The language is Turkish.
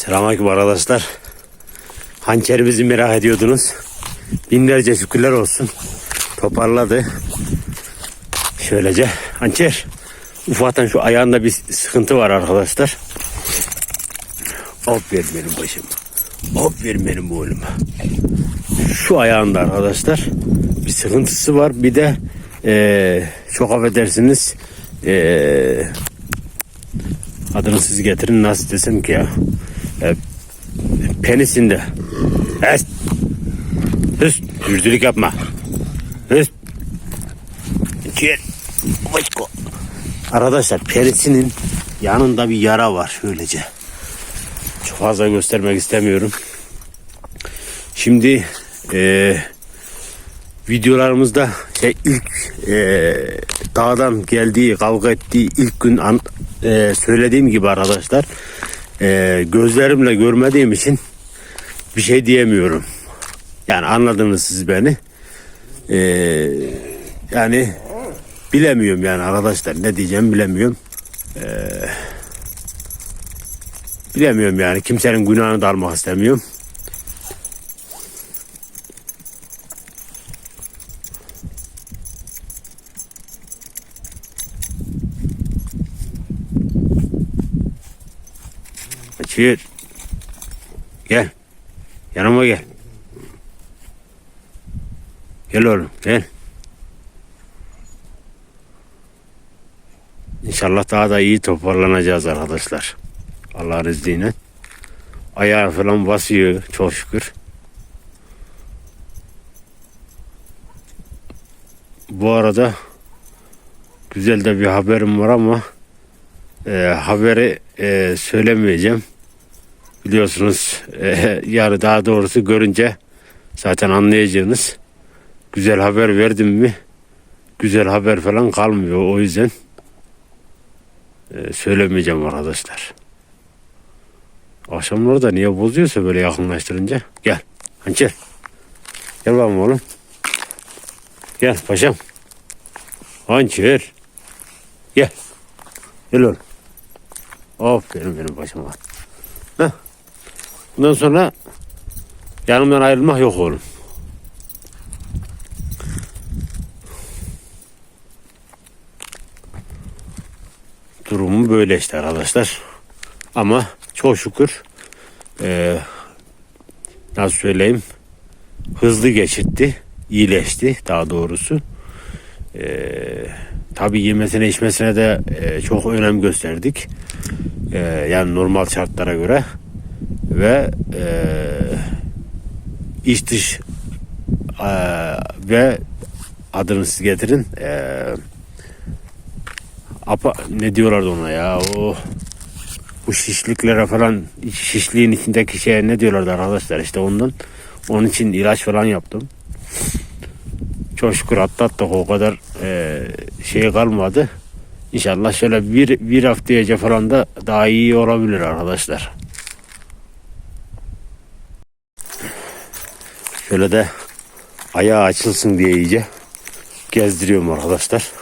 Selamünaleyküm arkadaşlar. Hançerimizi merak ediyordunuz. Binlerce şükürler olsun. Toparladı. Şöylece. Hançer. Ufaktan şu ayağında bir sıkıntı var arkadaşlar. Hop ver benim başıma. Hop ver benim oğluma. Şu ayağında arkadaşlar bir sıkıntısı var. Bir de eee, çok affedersiniz eee adını siz getirin nasıl desem ki ya. E, penisinde. Es. Hüs. Yürdülük yapma. Hüs. Gel. Başko. Arkadaşlar perisinin yanında bir yara var şöylece. Çok fazla göstermek istemiyorum. Şimdi e, videolarımızda şey ilk e, dağdan geldiği kavga ettiği ilk gün an, e, söylediğim gibi arkadaşlar e, gözlerimle görmediğim için bir şey diyemiyorum. Yani anladınız siz beni. E, yani bilemiyorum yani arkadaşlar ne diyeceğim bilemiyorum. E, bilemiyorum yani kimsenin günahını da istemiyorum. Açıyor. Gel. Yanıma gel. Gel oğlum gel. İnşallah daha da iyi toparlanacağız arkadaşlar. Allah'ın izniyle. Ayağı falan basıyor çok şükür. Bu arada güzel de bir haberim var ama e, haberi e, söylemeyeceğim. Biliyorsunuz e, yarı daha doğrusu görünce zaten anlayacağınız. Güzel haber verdim mi güzel haber falan kalmıyor. O yüzden e, söylemeyeceğim arkadaşlar. Akşamları da niye bozuyorsa böyle yakınlaştırınca. Gel. Hançer. Gel bakalım oğlum. Gel paşam. Hançer. Gel. Gel oğlum. Aferin benim başıma. Heh. Bundan sonra yanımdan ayrılmak yok oğlum. Durumu böyle işte arkadaşlar. Ama çok şükür eee, nasıl söyleyeyim hızlı geçitti. iyileşti daha doğrusu. Eee tabi yemesine içmesine de eee, çok önem gösterdik. Eee, yani normal şartlara göre ve eee, iç dış eee, ve adını siz getirin eee apa, ne diyorlardı ona ya o bu şişliklere falan şişliğin içindeki şeye ne diyorlardı arkadaşlar işte ondan onun için ilaç falan yaptım çok şükür atlattık o kadar eee, şey kalmadı İnşallah şöyle bir, bir haftaya falan da daha iyi olabilir arkadaşlar. Şöyle de ayağı açılsın diye iyice gezdiriyorum arkadaşlar.